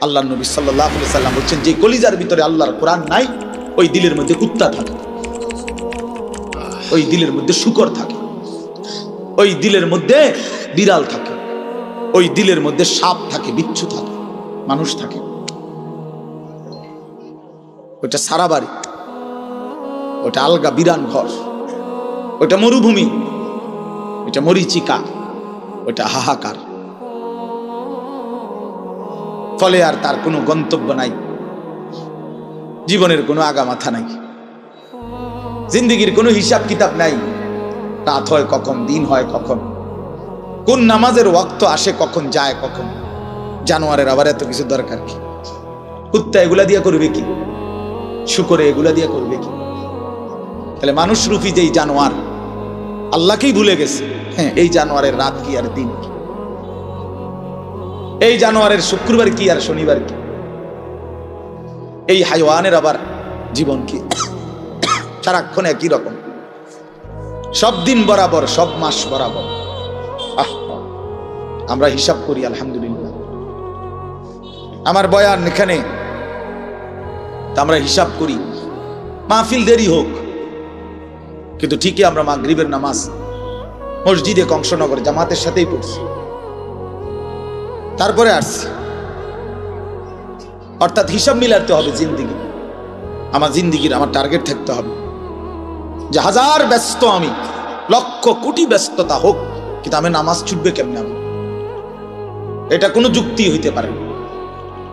আল্লাহ নবী সাল্লাহ সাল্লাম বলছেন, যে কলিজার ভিতরে আল্লাহর কোরআন নাই, ওই দিলের মধ্যে কুত্তা থাকে। ওই দিলের মধ্যে শুকর থাকে। ওই দিলের মধ্যে বিড়াল থাকে। ওই দিলের মধ্যে সাপ থাকে, বিচ্ছু থাকে, মানুষ থাকে। ওটা সারা বাড়ি। ওটা আলগা বিরান ঘর। ওটা মরুভূমি। ওটা মরিচিকা। ওটা হাহাকার। ফলে আর তার কোনো গন্তব্য নাই। জীবনের কোনো আগা মাথা নাই। জিন্দিগির কোনো হিসাব কিতাব নাই। রাত হয় কখন, দিন হয় কখন। কোন নামাজের ওয়াক্ত আসে কখন, যায় কখন। জানোয়ারের আবার এত কিছু দরকার কি? কুত্তা এগুলা দিয়ে করবে কি? শুকরে এগুলা দিয়ে করবে কি? তাহলে মানুষ রূপী যেই জানোয়ার, আল্লাহকেই ভুলে গেছে। হ্যাঁ এই জানোয়ারের রাত কি আর দিন কি? এই জানোয়ারের শুক্রবার কি আর শনিবার কি? এই হাইওয়ানের আবার জীবন কি? সারাক্ষণ একই রকম। সব দিন বরাবর সব মাস বরাবর। আহ, আমরা হিসাব করি আলহামদুলিল্লাহ। আমার বয়ান এখানে। আমরা হিসাব করি। মাহফিল দেরি হোক। কিন্তু ঠিকই আমরা মাগরিবের নামাজ। মসজিদে কংসনগর জামাতের সাথেই পড়ছি। তারপরে আসছি। অর্থাৎ হিসাব মিলাতে হবে জিন্দিগি। আমার জিন্দিগির আমার টার্গেট থাকতে হবে। যে হাজার ব্যস্ত আমি, লক্ষ কোটি ব্যস্ততা হোক, কিন্তু আমি নামাজ ছুটবে কেমনে আমি? এটা কোনো যুক্তি হইতে পারে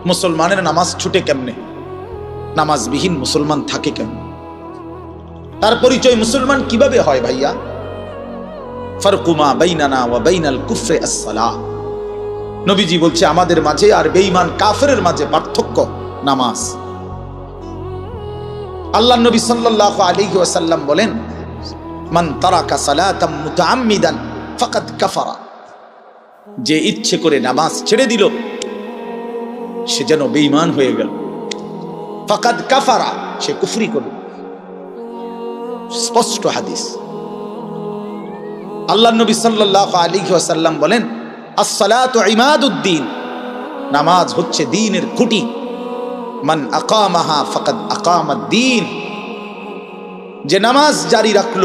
মুসলমানের নামাজ ছুটে কেমনে? নামাজবিহীন মুসলমান থাকে কেমনে? তার পরিচয় মুসলমান কীভাবে হয় ভাইয়া? ফারকুমা বাইনানা ওয়া বাইনাল কুফরে আসসালাহ। নবীজি বলছে, আমাদের মাঝে আর বেঈমান কাফেরের মাঝে পার্থক্য নামাজ। আল্লাহ নবী সাল্লাল্লাহু আলাইহি ওয়াসাল্লাম বলেন, মান তারাকা সালাতাম মুতাআম্মিদান কাফারা। যে ইচ্ছে করে নামাজ ছেড়ে দিল, সে যেন বেঈমান হয়ে গেল। ফাকাদ কাফারা, সে কুফরি করল। স্পষ্ট হাদিস। আল্লাহ নবী সাল্লাল্লাহু আলাইহি ওয়াসাল্লাম বলেন আসসালাতু ইমাদুদ্দিন। নামাজ হচ্ছে দ্বীনের খুঁটি। মান আকামাহা ফাকাদ আকামাদ্দিন। যে নামাজ জারি রাখল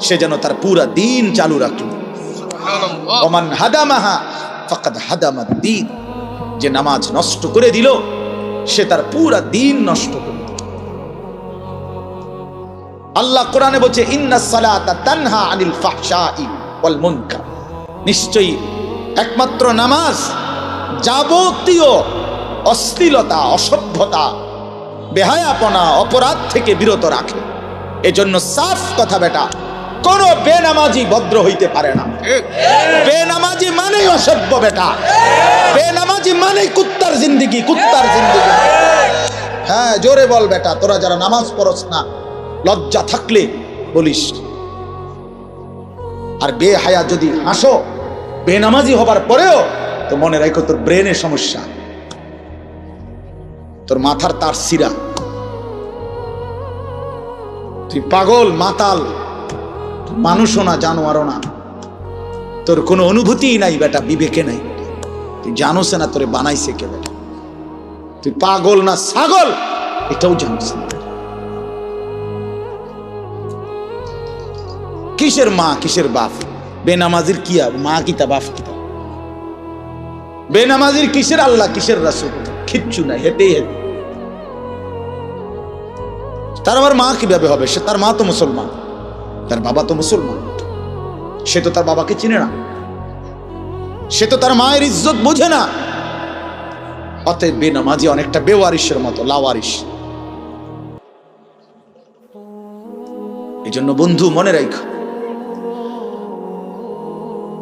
সে যেন তার পুরা দিন চালু রাখল। ওমান হাদামাহা ফাকাদ হাদামাদ্দিন। যে নামাজ নষ্ট করে দিল সে তার পুরা দিন নষ্ট করল। আল্লাহ কোরআনে বলছে ইন্না সালাতা তানহা আনিল ফাহশাই ওয়াল মুনকার। নিশ্চয়ই একমাত্র নামাজ যাবতীয় অশ্লীলতা, অসভ্যতা, বেহায়াপনা, অপরাধ থেকে বিরত রাখে। এজন্য সাফ কথা বেটা, কোন বেনামাজি ভদ্র হইতে পারে না। বেনামাজি মানেই অসভ্য বেটা। বেনামাজি মানেই কুত্তার জিন্দিগি কুত্তার জিন্দিগি। হ্যাঁ জোরে বল বেটা, তোরা যারা নামাজ পড়স না, লজ্জা থাকলে বলিস। আর বেহায়া যদি হাসো বেনামাজি হবার পরেও তো মনে রাখো তোর ব্রেনের সমস্যা। তোর মাথার তার সিরা তুই পাগল, মাতাল। মানুষও না, জানোয়ারও না। তোর কোনো অনুভূতিই নাই বেটা, বিবেকে নাই। তুই জানোস না তোরে বানাইছে কে বেটা। তুই পাগল না, ছাগল, এটাও জানিস না। কিসের মা, কিসের বাপ? বেনামাজির কি আর মা কিতা বাপ কিতা বেনামাজির কিসের আল্লাহ, কিসের রাসুল? কিচ্ছু নাই হেঁটেই হেঁটে। তার আবার মা কীভাবে হবে? সে তার মা তো মুসলমান। তার বাবা তো মুসলমান। সে তো তার বাবাকে চিনে না। সে তো তার মায়ের ইজ্জত বোঝে না। অতএব বেনামাজি অনেকটা বেওয়ারিশের মতো, লাওয়ারিশ। এই জন্য বন্ধু, মনে রাখো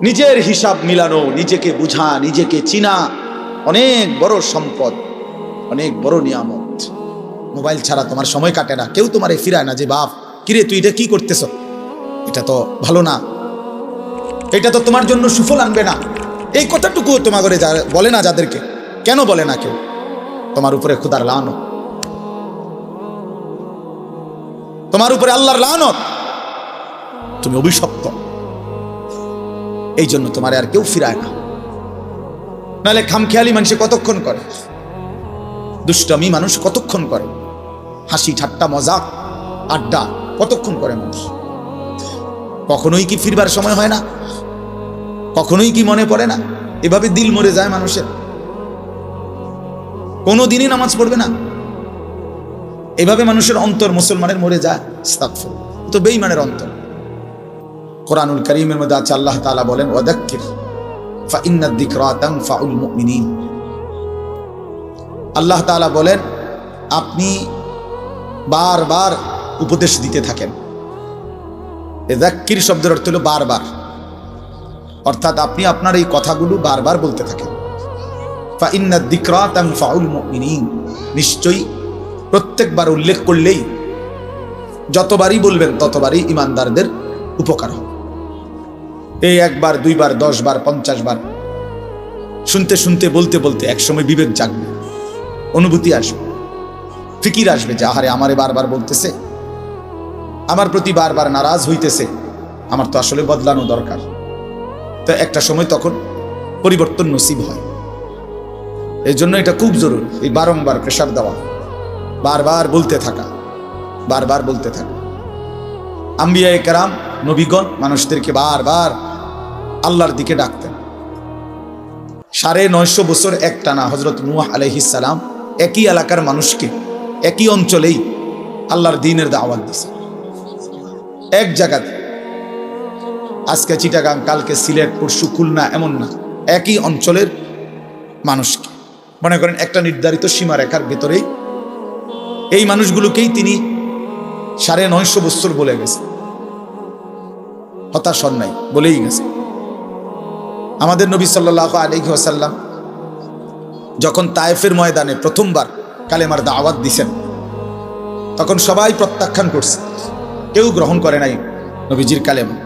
নিজের হিসাব মিলানো, নিজেকে বুঝা, নিজেকে চিনা, অনেক বড় সম্পদ, অনেক বড় নিয়ামত। মোবাইল ছাড়া তোমার সময় কাটে না, কেউ তোমার ফিরায় না যে, বাপ, কিরে, তুই এটা কি করতেছ? এটা তো ভালো না। এটা তো তোমার জন্য সুফল আনবে না। এই কথাটুকু তোমার ঘরে বলে না যাদেরকে, কেন বলে না কেউ? তোমার উপরে খুদার লানো তোমার উপরে আল্লাহর লানত। তুমি অভিশপ্ত। এই জন্য তোমার আর কেউ ফিরায় না। নাহলে খামখেয়ালি মানুষে কতক্ষণ করে? দুষ্টমি মানুষ কতক্ষণ করে? হাসি, ঠাট্টা, মজাক, আড্ডা কতক্ষণ করে মানুষ? কখনোই কি ফিরবার সময় হয় না? কখনোই কি মনে পড়ে না? এভাবে দিল মরে যায় মানুষের। কোনো দিনই নামাজ পড়বে না। এভাবে মানুষের অন্তর মুসলমানের মরে যায়। তো বেইমানের অন্তর। কোরআনুল করিমের মধ্যে আছে, আল্লাহ তাআলা বলেন মুমিনিন। আল্লাহ তাআলা বলেন, আপনি বারবার উপদেশ দিতে থাকেন। এদাক্কির শব্দের অর্থ হলো বারবার। অর্থাৎ আপনি আপনার এই কথাগুলো বারবার বলতে থাকেন। ফাইন্নাদ যিকরা তানফাউল মুমিনিন। নিশ্চয়ই প্রত্যেকবার উল্লেখ করলেই যতবারই বলবেন ততবারই ইমানদারদের উপকার হবে। এই একবার, দুইবার দশ বার পঞ্চাশ বার শুনতে শুনতে, বলতে বলতে একসময় বিবেক জাগবে। অনুভূতি আসবে। ফিকির আসবে যে, আহারে, আমারে বারবার বলতেছে। আমার প্রতি বারবার নারাজ হইতেছে। আমার তো আসলে বদলানো দরকার। তো একটা সময় তখন পরিবর্তন নসিব হয়। এই জন্য এটা খুব জরুরি, এই বারংবার প্রেশার দেওয়া। বারবার বলতে থাকা। বারবার বলতে থাকা। আম্বিয়া কেরাম, নবীগণ, মানুষদেরকে বারবার আল্লাহর দিকে ডাকতেন। সাড়ে নয়শো বছর এক টানা হজরত নুয়াহ আলহিসাম একই এলাকার মানুষকে, একই অঞ্চলেই আল্লাহর দিনের দাওয়াত দিছে। এক জায়গাতে, আজকে চিটাগাং, কালকে সিলেট, পরশু খুলনা, এমন না, একই অঞ্চলের মানুষকে। মনে করেন একটা নির্ধারিত সীমারেখার ভেতরেই এই মানুষগুলোকেই তিনি সাড়ে নয়শো বছর বলে গেছে হতাশ নাই, বলেই গেছে আমাদের নবী সাল্লাহ আলহি আসাল্লাম যখন তায়েফের ময়দানে প্রথমবার কালেমার দাওয়াত দিছেন, তখন সবাই প্রত্যাখ্যান করছে। কেউ গ্রহণ করে নাই নবীজির কালেমা।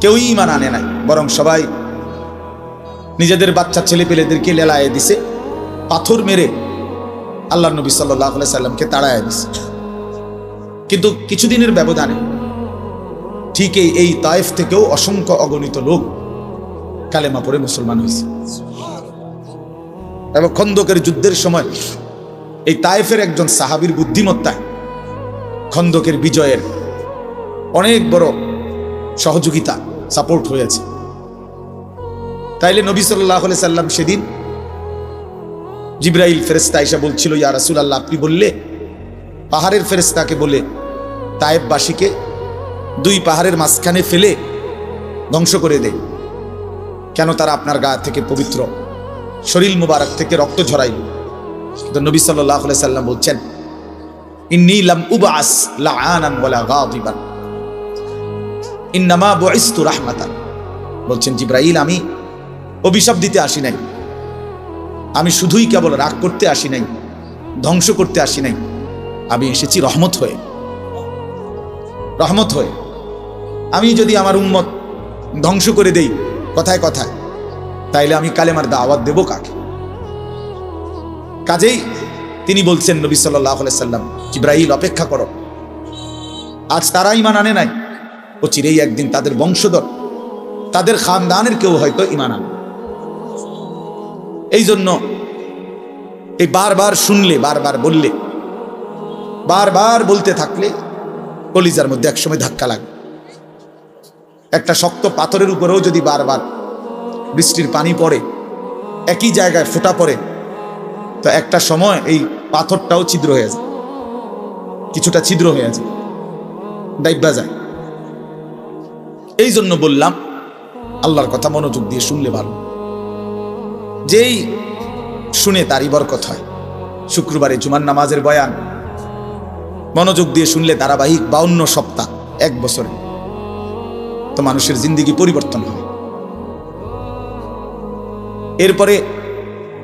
কেউই ইমান আনে নাই, বরং সবাই নিজেদের বাচ্চা ছেলে পেলেদেরকে লেলায় দিছে, পাথর মেরে আল্লাহ নবী সাল্লাহ সাল্লামকে তাড়ায় দিছে। কিন্তু কিছুদিনের ব্যবধানে ঠিক এই এই তায়েফ থেকেও অসংখ্য অগণিত লোক কালেমা পড়ে মুসলমান হয়েছে। এবং খন্দকের যুদ্ধের সময় এই তায়েফের একজন সাহাবির বুদ্ধিমত্তায় খন্দকের বিজয়ের অনেক বড় সহযোগিতা সাপোর্ট হয়েছে। তাইলে নবী সাল্লাহ সাল্লাম সেদিন জিব্রাইল ফেরেস্তা এসে বলছিল, ইয়া রাসুল আল্লাহ আপনি বললে, পাহাড়ের ফেরেস্তাকে বলে তায়েববাসীকে দুই পাহাড়ের মাঝখানে ফেলে ধ্বংস করে দেয় কেন তারা আপনার গা থেকে পবিত্র? শরীর মুবারক থেকে রক্ত ঝরাইল কিন্তু নবী সাল্লাহ সাল্লাম বলছেন উবাস বলছেন, জিব্রাইল, আমি অভিশাপ দিতে আসি নাই। আমি শুধুই কেবল রাগ করতে আসি নাই, ধ্বংস করতে আসি নাই। আমি এসেছি রহমত হয়ে। রহমত হয়ে। আমি যদি আমার উম্মত ধ্বংস করে দেই কথায় কথায়। তাইলে আমি কালেমার দাওয়াত দেব কাকে? কাজেই তিনি বলছেন, নবী সাল্লাহ সাল্লাম জিব্রাহিল অপেক্ষা করো। আজ তারা ইমান আনে নাই। ও চিরেই একদিন তাদের বংশধর। তাদের খানদানের কেউ হয়তো ইমান আনে এই জন্য এই বারবার শুনলে, বারবার বললে, বারবার বলতে থাকলে কলিজার মধ্যে একসময় ধাক্কা লাগবে। একটা শক্ত পাথরের উপরেও যদি বারবার বৃষ্টির পানি পড়ে, একই জায়গায় ফোটা পড়ে, তো একটা সময় এই পাথরটাও ছিদ্র হয়ে যায়। কিছুটা ছিদ্র হয়ে যায় ডাইবা যায়। এই জন্য বললাম, আল্লাহর কথা মনোযোগ দিয়ে শুনলে ভালো। যেই শুনে তারই বরকত হয়। শুক্রবারে জুমার নামাজের বয়ান। মনোযোগ দিয়ে শুনলে ধারাবাহিক বাউন্ন সপ্তাহ, এক বছরে। তো মানুষের জিন্দিগি পরিবর্তন হয়। এরপরে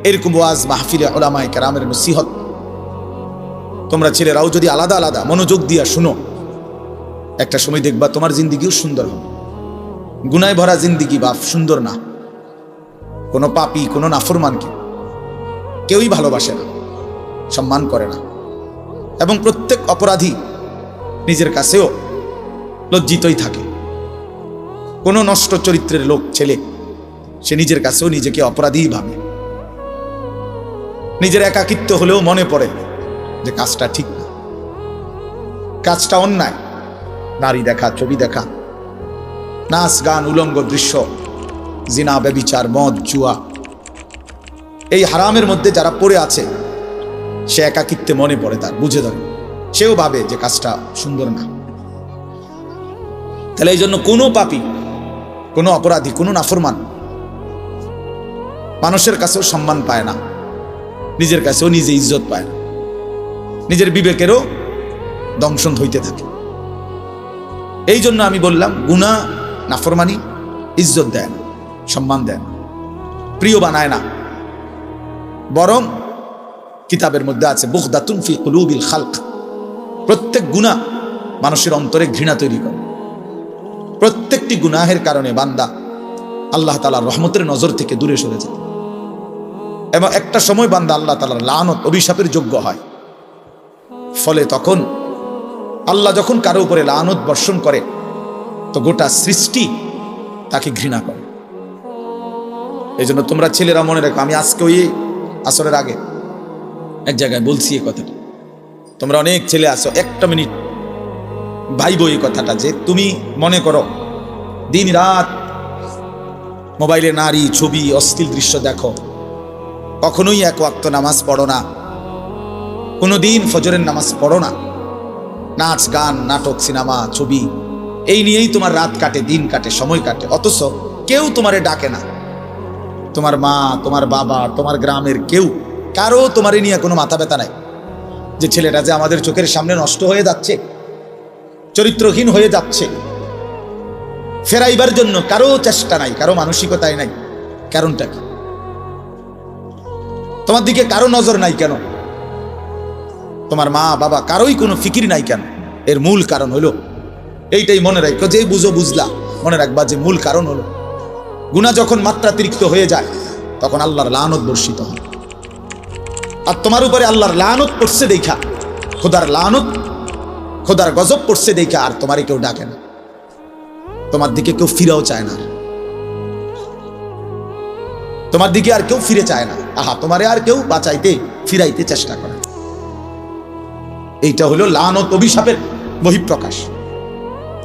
এরকম ওয়াজ মাহফিলে ওলামায় কেরামের নসিহত। তোমরা ছেলেরাও যদি আলাদা আলাদা মনোযোগ দিয়া শুনো, একটা সময় দেখবা তোমার জিন্দিগিও সুন্দর হবে। গুনায় ভরা জিন্দিগি বাপ, সুন্দর না। কোনো পাপি, কোনো নাফরমানকে কেউই ভালোবাসে না, সম্মান করে না। এবং প্রত্যেক অপরাধী নিজের কাছেও লজ্জিতই থাকে। কোনো নষ্ট চরিত্রের লোক, ছেলে, সে নিজের কাছেও নিজেকে অপরাধী ভাবে। নিজের একাকিত্ব হলেও মনে পড়ে যে কাজটা ঠিক না। কাজটা অন্যায়। নারী দেখা, ছবি দেখা, নাচ গান, উলঙ্গ দৃশ্য, জিনা, ব্যবিচার, মদ, জুয়া। এই হারামের মধ্যে যারা পড়ে আছে, সে একাকিত্বে মনে পড়ে তার, বুঝে ধরে। সেও ভাবে যে কাজটা সুন্দর না। তাহলে এই জন্য কোনো পাপি কোনো অপরাধী, কোনো নাফরমান মানুষের কাছেও সম্মান পায় না, নিজের কাছেও নিজে ইজ্জত পায় না, নিজের বিবেকেরও দংশন হইতে থাকে। এই জন্য আমি বললাম গুণা নাফরমানি ইজ্জত দেয় না, সম্মান দেয় না, প্রিয় বানায় না। বরং কিতাবের মধ্যে আছে বুখদাতুন ফি কুলুবিল খালক। প্রত্যেক গুণা মানুষের অন্তরে ঘৃণা তৈরি করে। প্রত্যেকটি গুনাহের কারণে বান্দা আল্লাহ তালার রহমতের নজর থেকে দূরে সরে যায়। এবং একটা সময় বান্দা আল্লাহ তালার লানত, অভিশাপের যোগ্য হয়। ফলে তখন আল্লাহ যখন কারও উপরে লানত বর্ষণ করে, তো গোটা সৃষ্টি তাকে ঘৃণা করে। এই জন্য তোমরা ছেলেরা মনে রাখো, আমি আজকে ওই আসরের আগে এক জায়গায় বলছি এ কথাটা। তোমরা অনেক ছেলে আসো একটা মিনিট ভাইব এই কথাটা যে তুমি মনে করো, দিন রাত মোবাইলে নারী, ছবি, অশ্লীল দৃশ্য দেখো, কখনোই এক ওয়াক্ত নামাজ পড়ো না কোনো দিন ফজরের নামাজ পড়ো না, নাচ, গান, নাটক, সিনেমা, ছবি, এই নিয়েই তোমার রাত কাটে, দিন কাটে, সময় কাটে, অথচ কেউ তোমারে ডাকে না। তোমার মা, তোমার বাবা, তোমার গ্রামের কেউ, কারও তোমারে নিয়ে কোনো মাথা ব্যথা নাই। যে ছেলেটা যে আমাদের চোখের সামনে নষ্ট হয়ে যাচ্ছে চরিত্রহীন হয়ে যাচ্ছে। ফেরাইবার জন্য কারও চেষ্টা নাই, কারও মানসিকতায় নাই। কারণটা কি? তোমার দিকে কারও নজর নাই কেন? তোমার মা, বাবা, কারোই কোনো ফিকির নাই কেন? এর মূল কারণ হলো, এইটাই মনে রাখো, যে বুঝো বুঝলা, মনে রাখবা যে মূল কারণ হলো গুণা যখন মাত্রাতিরিক্ত হয়ে যায়, তখন আল্লাহর লানত বর্ষিত হয়। আর তোমার উপরে আল্লাহর লানত পড়ছে দেখা, খোদার লানত খোদার গজব পড়ছে দেখে আর তোমারই কেউ ডাকে না। তোমার দিকে কেউ ফিরেও চায় না। তোমার দিকে আর কেউ ফিরে চায় না। আহা, তোমারে আর কেউ বাঁচাইতে, ফিরাইতে চেষ্টা করে এইটা হলো লানত অভিশাপের বহিঃপ্রকাশ।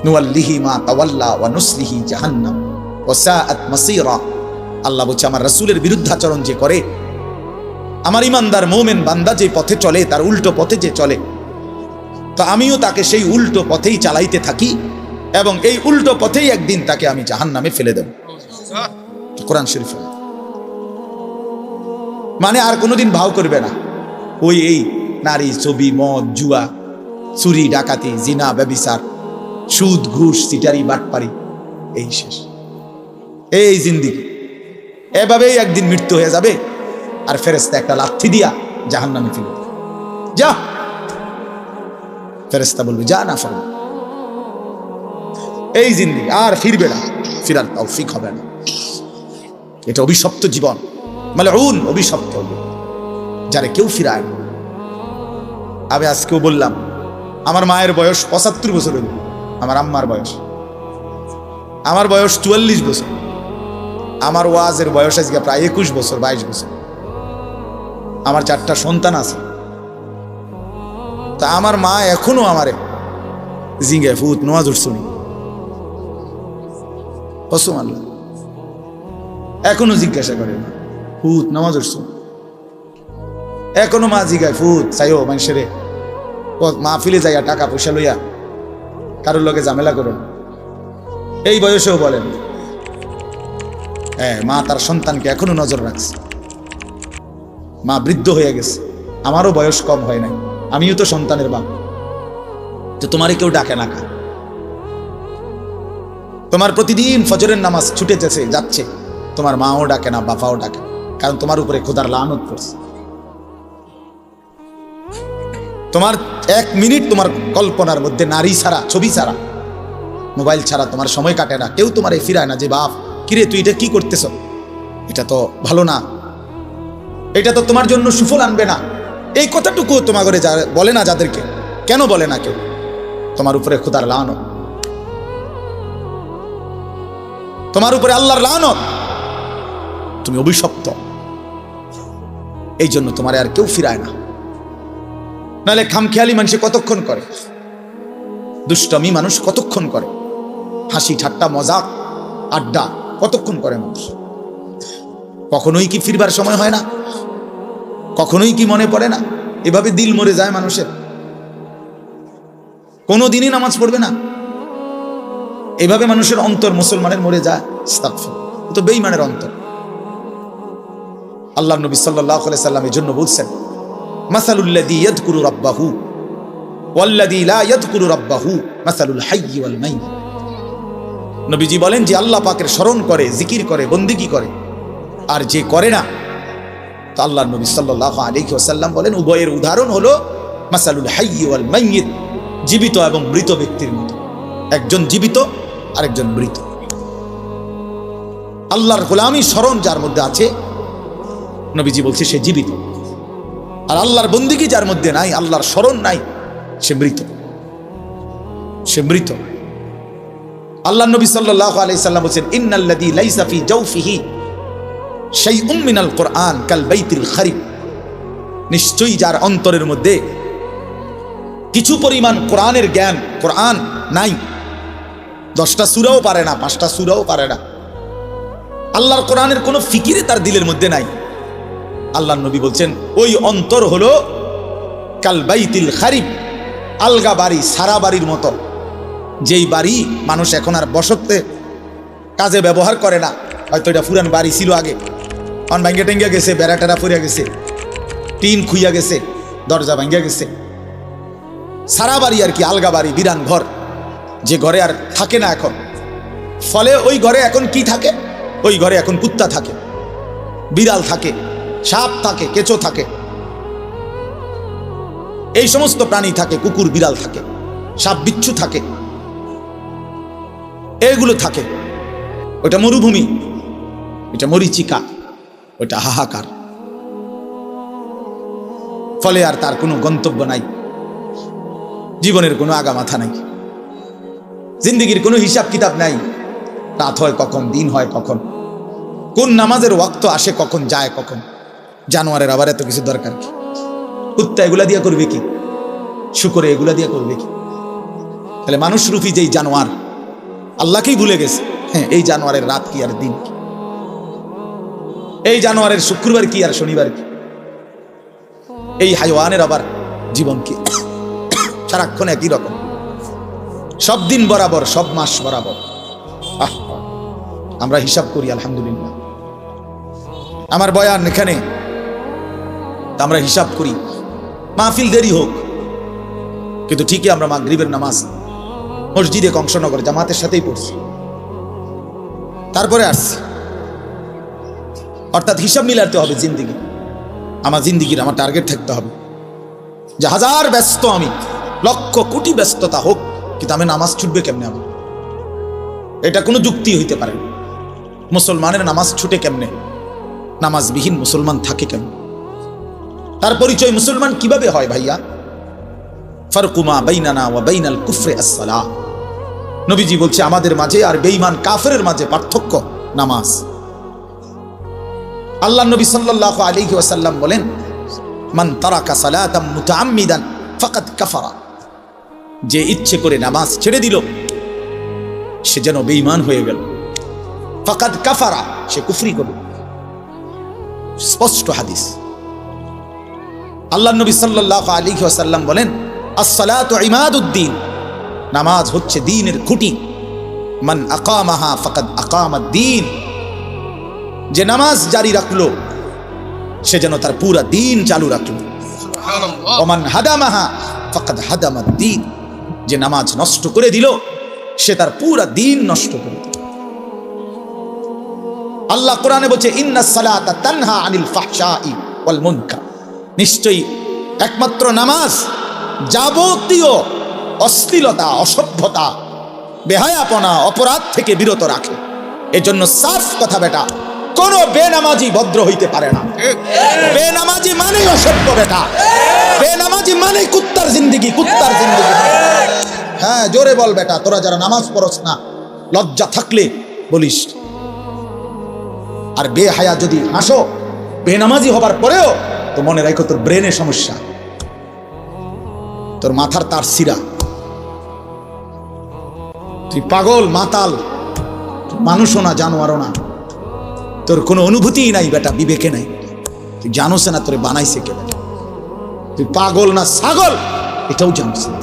নুয়াল্লিহি মা তাওয়াল্লা ওয়া নুসলিহি জাহান্নাম। ওয়া সাআত মাসীরা। আল্লাহ বলছে, আমার রাসূলের বিরুদ্ধাচরণ যে করে, আমার ইমানদার মোমেন বান্দা যে পথে চলে, তার উল্টো পথে যে চলে তো আমিও তাকে সেই উল্টো পথেই চালাইতে থাকি এবং এই উল্টো পথেই একদিন তাকে আমি জাহান নামে ফেলে দেব। কোরআন শরীফ। মানে আর কোনোদিন ভাও করবে না। ওই এই নারী ছবি, মদ, জুয়া, চুরি, ডাকাতি, জিনা, ব্যবিচার, সুদ, ঘুষ, সিটারি, বাটপারি, এই শেষ। এই জিন্দিগি। এভাবেই একদিন মৃত্যু হয়ে যাবে আর ফেরেস্তা একটা লাথি দিয়া জাহান নামে ফিরে যা! ফেরেস্তা বলবে, যা না ফেরবে এই জিন্দিগি আর ফিরবে না। ফিরার তৌফিক হবে না। এটা অভিশপ্ত জীবন। মানে উন অভিশপ্ত। যারে কেউ ফিরায় না। আমি আজকেও বললাম, আমার মায়ের বয়স পঁচাত্তর বছর হইল। আমার আম্মার বয়স। আমার বয়স চুয়াল্লিশ বছর। আমার ওয়াজের বয়স আজকে প্রায় একুশ বছর, বাইশ বছর। আমার চারটা সন্তান আছে। তা আমার মা এখনও আমারে জিঙ্গে ফুত নোয়াজ উঠছুনি আল্লাহ এখনও জিজ্ঞাসা করে না ফুত নামাজ উঠছুন এখনও মা জিগায় ফুত চাইও মানুষের। মা ফিলে যাইয়া টাকা পয়সা লইয়া কারোর লগে ঝামেলা করুন এই বয়সেও বলেন হ্যাঁ মা তার সন্তানকে এখনও নজর রাখছে। মা বৃদ্ধ হয়ে গেছে। আমারও বয়স কম হয় নাই। আমিও তো সন্তানের বাপ। তো তোমারে কেউ ডাকে না কা তোমার প্রতিদিন ফজরের নামাজ ছুটে যেছে, যাচ্ছে। তোমার মাও ডাকে না বাপাও ডাকে কারণ তোমার উপরে খোদার লানত পড়ছে। তোমার এক মিনিট তোমার কল্পনার মধ্যে নারী ছাড়া, ছবি ছাড়া, মোবাইল ছাড়া তোমার সময় কাটে না। কেউ তোমার এই ফিরায় না যে, বাপ কিরে তুই এটা কি করতেছ? এটা তো ভালো না। এটা তো তোমার জন্য সুফল আনবে না। এই কথাটুকু তোমার ঘরে যা বলে না যাদেরকে? কেন বলে না কেউ? তোমার উপরে খুদার লানত। তোমার উপরে আল্লাহর লানত। তুমি অভিশপ্ত। এই জন্য তোমার আর কেউ ফিরায় না। নাহলে খামখেয়ালি মানুষে কতক্ষণ করে? দুষ্টমি মানুষ কতক্ষণ করে? হাসি, ঠাট্টা, মজাক, আড্ডা কতক্ষণ করে মানুষ? কখনোই কি ফিরবার সময় হয় না? কখনোই কি মনে পড়ে না? এভাবে দিল মরে যায় মানুষের। কোনো দিনই নামাজ পড়বে না। এভাবে মানুষের অন্তর মুসলমানের মরে যায়। তো বেইমানের অন্তর। আল্লাহ নবী আলাইহি সাল্লাম এই জন্য বলছেন, মাসালুল্লাযী ইয়াযকুরু রাব্বাহু ওয়াল্লাযী লা ইয়াযকুরু রাব্বাহু মাসালুল মাইয়্যিত নবীজি বলেন যে আল্লাহ পাকের স্মরণ করে, জিকির করে, বন্দিগি করে। আর যে করে না তো আল্লাহ নবী সাল্লাল্লাহু আলাইহি ওয়াসাল্লাম বলেন, উভয়ের উদাহরণ হলো মাসালুল হাইয়্যি ওয়াল জীবিত এবং মৃত ব্যক্তির মতো। একজন জীবিত, আরেকজন মৃত। আল্লাহর গোলামী স্মরণ যার মধ্যে আছে, নবীজি বলছে সে জীবিত। আর আল্লাহর বন্দিগি যার মধ্যে নাই, আল্লাহর স্মরণ নাই, সে মৃত। সে মৃত। আল্লাহ নবী সাল্লাল্লাহু আলাইহি সাল্লাম বলেন ইন্নাল্লাযী লাইসা ফি জাওফিহি শাইউম মিনাল কোরআন কাল বাইতিল খারিব নিশ্চয়ই যার অন্তরের মধ্যে কিছু পরিমাণ কোরআনের জ্ঞান, কোরআন নাই। দশটা সুরাও পারে না, পাঁচটা সুরাও পারে না। আল্লাহর কোরআনের কোনো ফিকিরে তার দিলের মধ্যে নাই। আল্লাহ নবী বলছেন, ওই অন্তর হল হলো কালবাইতিল খারিব আলগা বাড়ি, সারা বাড়ির মতো। যেই বাড়ি মানুষ এখন আর বসতে কাজে ব্যবহার করে না। হয়তো এটা পুরান বাড়ি ছিল আগে। অন ভাঙ্গে টেঙ্গে গেছে বেড়া টেরা ফুরিয়া গেছে। টিন খুইয়া গেছে, দরজা ভাঙ্গিয়া গেছে। সারা বাড়ি আর কি, আলগা বাড়ি বিরান ঘর। যে ঘরে আর থাকে না এখন। ফলে ওই ঘরে এখন কি থাকে? ওই ঘরে এখন কুত্তা থাকে, বিড়াল থাকে, সাপ থাকে, কেঁচো থাকে। এই সমস্ত প্রাণী থাকে, কুকুর, বিড়াল থাকে, সাপ, বিচ্ছু থাকে। এগুলো থাকে। ওটা মরুভূমি, এটা মরিচিকা। ওটা হাহাকার। ফলে আর তার কোনো গন্তব্য নাই। জীবনের কোনো আগামাথা নাই। জিন্দিগির কোনো হিসাব কিতাব নাই। রাত হয় কখন, দিন হয় কখন। কোন নামাজের ওয়াক্ত আসে কখন, যায় কখন। জানোয়ারের আবার এত কিছু দরকার কি? কুত্তা এগুলা দিয়ে করবে কি? শুকরে এগুলা দিয়ে করবে কি? তাহলে মানুষ রূপী যেই জানোয়ার, আল্লাহকেই ভুলে গেছে। হ্যাঁ এই জানোয়ারের রাত কি আর দিন কি? এই জানোয়ারের শুক্রবার কি আর শনিবার কি? এই হাইওয়ানের আবার জীবন কি? সারাক্ষণ একই রকম। সব দিন বরাবর, সব মাস বরাবর। আমরা হিসাব করি, আলহামদুলিল্লাহ। আমার বয়ান এখানে। আমরা হিসাব করি। মাহফিল দেরি হোক। কিন্তু ঠিকই আমরা মাগরিবের নামাজ মসজিদে কংসনগর জামাতের সাথেই পড়ছি। তারপরে আসছি। অর্থাৎ হিসাব মিলাতে হবে জিন্দিগি। আমার জিন্দিগির আমার টার্গেট থাকতে হবে। যে হাজার ব্যস্ত আমি, লক্ষ কোটি ব্যস্ততা হোক, কিন্তু আমি নামাজ ছুটবে কেমনে আমার? এটা কোনো যুক্তি হইতে পারে মুসলমানের নামাজ ছুটে কেমনে? নামাজবিহীন মুসলমান থাকে কেমন? তার পরিচয় মুসলমান কীভাবে হয় ভাইয়া? ফারকুমা বাইনানা ওয়া বাইনাল কুফরে আসসালাহ। নবীজি বলছে, আমাদের মাঝে আর বেঈমান কাফেরের মাঝে পার্থক্য নামাজ। আল্লাহ নবী সাল্লাল্লাহু আলাইহি ওয়াসাল্লাম বলেন, মান তারাকা সালাতাম ফাকাদ কাফারা। যে ইচ্ছে করে নামাজ ছেড়ে দিল, সে যেন বেঈমান হয়ে গেল। ফাকাদ কাফারা, সে কুফরি করল। স্পষ্ট হাদিস। আল্লাহ নবী সাল্লাল্লাহু আলাইহি ওয়াসাল্লাম বলেন, আসসালাতু ইমাদুদ্দিন নামাজ হচ্ছে দ্বীনের খুঁটি। মান আকামাহা ফাকাদ আকামাদ দ্বীন যে নামাজ জারি রাখল সে যেন তার পুরা দিন চালু রাখল। ওমান হাদামাহা ফাকাদ হাদামাদ দ্বীন যে নামাজ নষ্ট করে দিল সে তার পুরা দিন নষ্ট করে দিল। আল্লাহ কোরআনে বলছে ইন্না সালাতা তানহা আনিল ফাহশাই ওয়াল মুনকার। নিশ্চয়ই একমাত্র নামাজ যাবতীয় অশ্লীলতা অসভ্যতা বেহায়াপনা অপরাধ থেকে বিরত রাখে। এজন্য সাফ কথা বেটা। কোন বেনামাজি ভদ্র হইতে পারে না। বেনামাজি মানেই অসভ্য বেটা। বেনামাজি মানেই কুত্তার জিন্দিগি কুত্তার জিন্দিগি। হ্যাঁ জোরে বল বেটা, তোরা যারা নামাজ পড়স না, লজ্জা থাকলে বলিস। আর বেহায়া যদি হাসো, বেনামাজি হবার পরেও, তো মনে রাখো তোর ব্রেনের সমস্যা। তোর মাথার তার সিরা তুই পাগল, মাতাল। মানুষও না, জানোয়ারও না। তোর কোনো অনুভূতিই নাই বেটা, বিবেকে নাই। তুই জানোস না তোরে বানাইছে কে বেটা। তুই পাগল না ছাগল, এটাও জানোস না।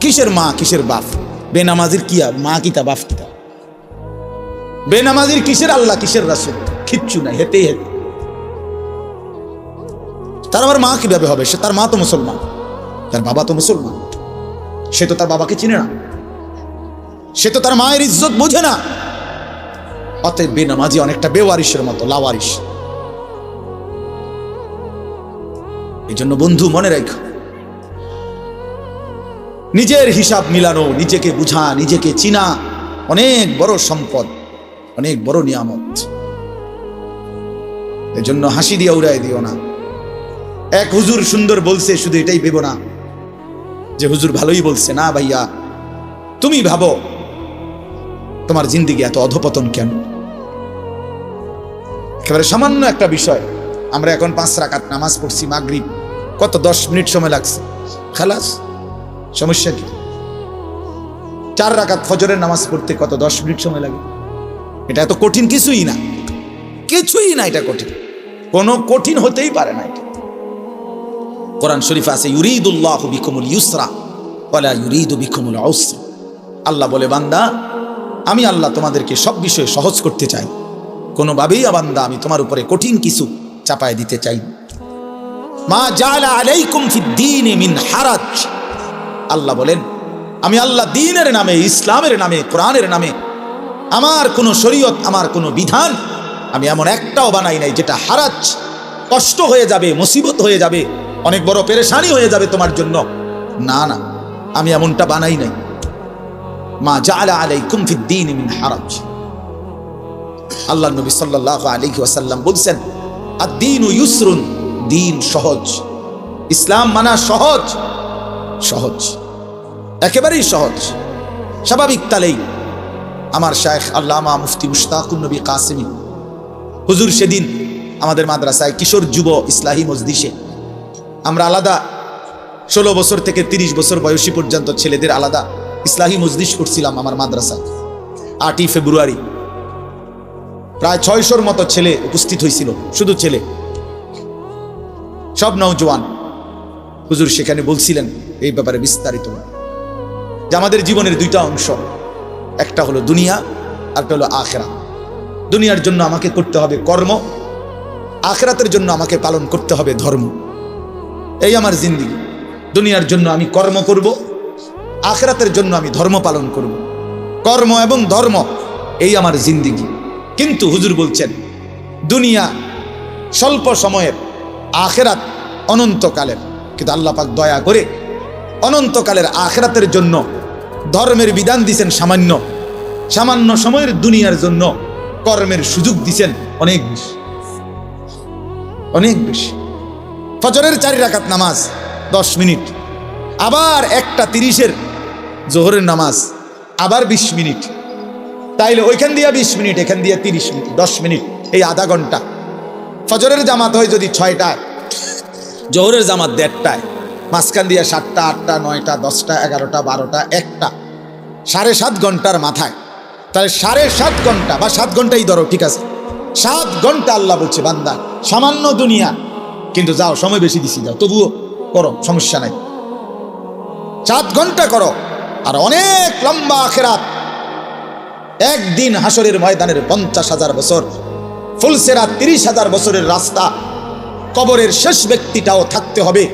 কিসের মা, কিসের বাপ? বেনামাজির কি আর? মা কিতা বাপ কিতা বেনামাজির কিসের আল্লাহ, কিসের রাসুল? কিচ্ছু নাই হেতে হেতে তার আবার মা কীভাবে হবে? সে তার মা তো মুসলমান। তার বাবা তো মুসলমান। সে তো তার বাবাকে চিনে না। সে তো তার মায়ের ইজ্জত বোঝে না। অতএব বেনামাজি অনেকটা বেওয়ারিশের মতো, লাওয়ারিশ। এই জন্য বন্ধু, মনে রাখো। নিজের হিসাব মিলানো, নিজেকে বুঝা, নিজেকে চিনা, অনেক বড় সম্পদ, অনেক বড় নিয়ামত। এজন্য হাসি দিয়ে উড়াই দিও না। এক হুজুর সুন্দর বলছে, শুধু এটাই ভেবো না। যে হুজুর ভালোই বলছে, না ভাইয়া, তুমি ভাবো তোমার জিন্দিগি এত অধপতন কেন? একেবারে সামান্য একটা বিষয়। আমরা এখন পাঁচ রাকাত নামাজ পড়ছি মাগরিব। কত দশ মিনিট সময় লাগছে? খালাস, সমস্যা কি? চার রাকাত ফজরের নামাজ পড়তে কত দশ মিনিট সময় লাগে? এটা এত কঠিন কিছুই না। কিছুই না এটা কঠিন। কোনো কঠিন হতেই পারে না এটা। কোরআন শরীফ আছে, ইউরিদুল্লাহ বিকুমুল ইউসরা ওয়ালা ইউরিদু বিকুমুল উসরা। আল্লাহ বলে, বান্দা আমি আল্লাহ তোমাদেরকে সব বিষয়ে সহজ করতে চাই। কোনোভাবেই আবান্দা আমি তোমার উপরে কঠিন কিছু চাপায় দিতে চাই। মা জালা আলাইকুম ফিদ্দীন মিন হারাজ। আল্লাহ বলেন, আমি আল্লাহ দিনের নামে, ইসলামের নামে, কোরআনের নামে, আমার কোনো শরীয়ত, আমার কোনো বিধান, আমি এমন একটাও বানাই নাই যেটা হারাজ। কষ্ট হয়ে যাবে, মুসিবত হয়ে যাবে, অনেক বড় পেরেশানি হয়ে যাবে তোমার জন্য। না না, আমি এমনটা বানাই নাই। মা জালা আলাইকুম ফিদ্দীন মিন হারাজ। আল্লাহ নবী সাল্লাল্লাহু আলাইহি ওয়াসাল্লাম বলছেন, আদ-দীন ইউসরুন, দিন সহজ। ইসলাম মানা সহজ সহজ। একেবারেই সহজ। স্বাভাবিক তালেই। আমার শায়েখ আল্লামা মুফতি মুশতাকুন নবী কাসিমি, হুজুর সেদিন আমাদের মাদ্রাসায় কিশোর যুব ইসলাহী মজদিসে আমরা আলাদা ষোলো বছর থেকে তিরিশ বছর বয়সী পর্যন্ত ছেলেদের আলাদা ইসলাহী মজদিস করছিলাম আমার মাদ্রাসায়, আটই ফেব্রুয়ারি। প্রায় ছয়শোর মতো ছেলে উপস্থিত হয়েছিল, শুধু ছেলে। সব নৌজওয়ান হুজুর সেখানে বলছিলেন, এই ব্যাপারে বিস্তারিত যে আমাদের জীবনের দুইটা অংশ, একটা হলো দুনিয়া একটা হলো আখেরা। দুনিয়ার জন্য আমাকে করতে হবে কর্ম, আখেরাতের জন্য আমাকে পালন করতে হবে ধর্ম। এই আমার জিন্দিগি। দুনিয়ার জন্য আমি কর্ম করব আখেরাতের জন্য আমি ধর্ম পালন করব। কর্ম এবং ধর্ম, এই আমার জিন্দিগি। কিন্তু হুজুর বলছেন, দুনিয়া স্বল্প সময়ের, আখেরাত অনন্তকালের। কিন্তু আল্লাপাক দয়া করে অনন্তকালের আখেরাতের জন্য ধর্মের বিধান দিছেন সামান্য। সামান্য সময়ের দুনিয়ার জন্য কর্মের সুযোগ দিছেন অনেক বেশি। অনেক বেশি। ফজরের চারি রাকাত নামাজ দশ মিনিট। আবার একটা তিরিশের জোহরের নামাজ, আবার বিশ মিনিট। তাইলে ওইখান দিয়ে বিশ মিনিট, এখান দিয়ে তিরিশ মিনিট, দশ মিনিট, এই আধা ঘণ্টা। ফজরের জামাত হয় যদি ছয়টায় জোহরের জামাত দেড়টায়। মাঝখান দিয়ে সাতটা, আটটা, নয়টা, দশটা, এগারোটা, বারোটা, একটা। সাড়ে সাত ঘণ্টার মাথায়। তাহলে সাড়ে সাত ঘণ্টা, বা সাত ঘন্টাই ধরো, ঠিক আছে? সাত ঘণ্টা আল্লাহ বলছে, বান্দা, সামান্য দুনিয়া। কিন্তু যাও, সময় বেশি দিছি, যাও, তবুও করো, সমস্যা নাই। সাত ঘণ্টা করো। আর অনেক লম্বা আখেরাত। একদিন হাসরের ময়দানের পঞ্চাশ হাজার বছর ফুলসেরা তিরিশ হাজার বছরের রাস্তা, কবরের শেষ ব্যক্তিটাও থাকতে হবে।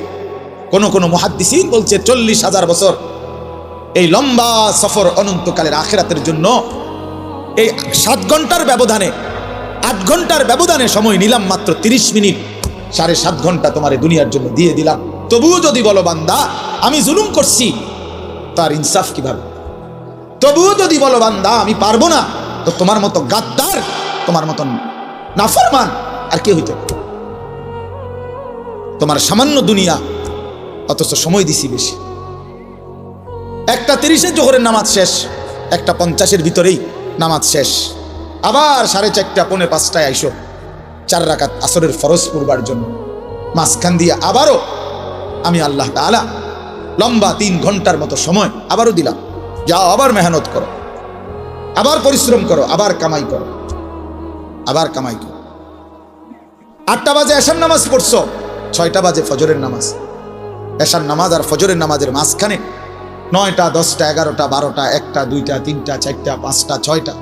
কোন কোনো মহাদ্দিসিন বলছে চল্লিশ হাজার বছর। এই লম্বা সফর অনন্তকালের আখেরাতের জন্য এই সাত ঘণ্টার ব্যবধানে, আট ঘণ্টার ব্যবধানে সময় নিলাম মাত্র তিরিশ মিনিট। সাড়ে সাত ঘণ্টা তোমার দুনিয়ার জন্য দিয়ে দিলাম। তবুও যদি বলো বান্দা, আমি জুলুম করছি তার ইনসাফ কীভাবে? তবুও যদি বলো, বান্দা, আমি পারব না, তো তোমার মতো গাদ্দার, তোমার মতন নাফরমান আর কে হইতে তোমার সামান্য দুনিয়া, অথচ সময় দিছি বেশি। একটা তিরিশে জোহরের নামাজ শেষ, একটা পঞ্চাশের ভিতরেই নামাজ শেষ। আবার সাড়ে চারটা, পৌনে পাঁচটায় আইসো, চার রাকাত আসরের ফরজ পড়বার জন্য। মাঝখান দিয়ে আবারও আমি আল্লাহ তাআলা লম্বা তিন ঘণ্টার মতো সময় আবারও দিলাম। যাও, আবার মেহনত করো। আবার পরিশ্রম করো, আবার কামাই করো। আবার কামাই করো। আটটা বাজে এশার নামাজ পড়ছো? ছয়টা বাজে ফজরের নামাজ। এশার নামাজ আর ফজরের নামাজের মাঝখানে নয়টা, দশটা, এগারোটা, বারোটা, একটা, দুইটা, তিনটা, চারটা, পাঁচটা, ছয়টা।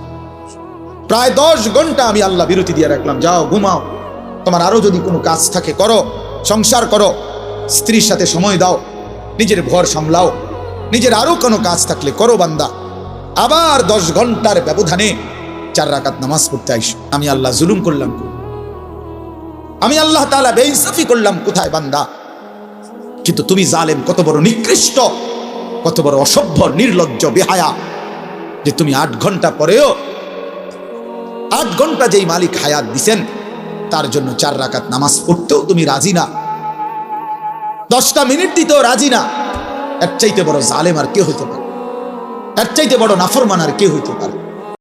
প্রায় দশ ঘণ্টা আমি আল্লাহ বিরতি দিয়ে রাখলাম। যাও, ঘুমাও। তোমার আরও যদি কোনো কাজ থাকে, করো। সংসার করো। স্ত্রীর সাথে সময় দাও। নিজের ভর সামলাও। নিজের আরও কোনো কাজ থাকলে করো বান্দা। আবার দশ ঘণ্টার ব্যবধানে চার রাকাত নামাজ পড়তে আইস। আমি আল্লাহ জুলুম করলাম আমি আল্লাহ তাআলা বেইনসাফি করলাম কোথায় বান্দা? কিন্তু তুমি জালেম, কত বড় নিকৃষ্ট, কত বড় অসভ্য, নির্লজ্জ, বেহায়া যে তুমি আট ঘণ্টা পরেও আট ঘণ্টা যেই মালিক হায়াত দিছেন, তার জন্য চার রাকাত নামাজ পড়তেও তুমি রাজি না। দশটা মিনিট দিতেও রাজি না। এর চাইতে বড় জালেম আর কে হইতে পারে? এর চাইতে বড় নাফরমান আর কে হইতে পারে?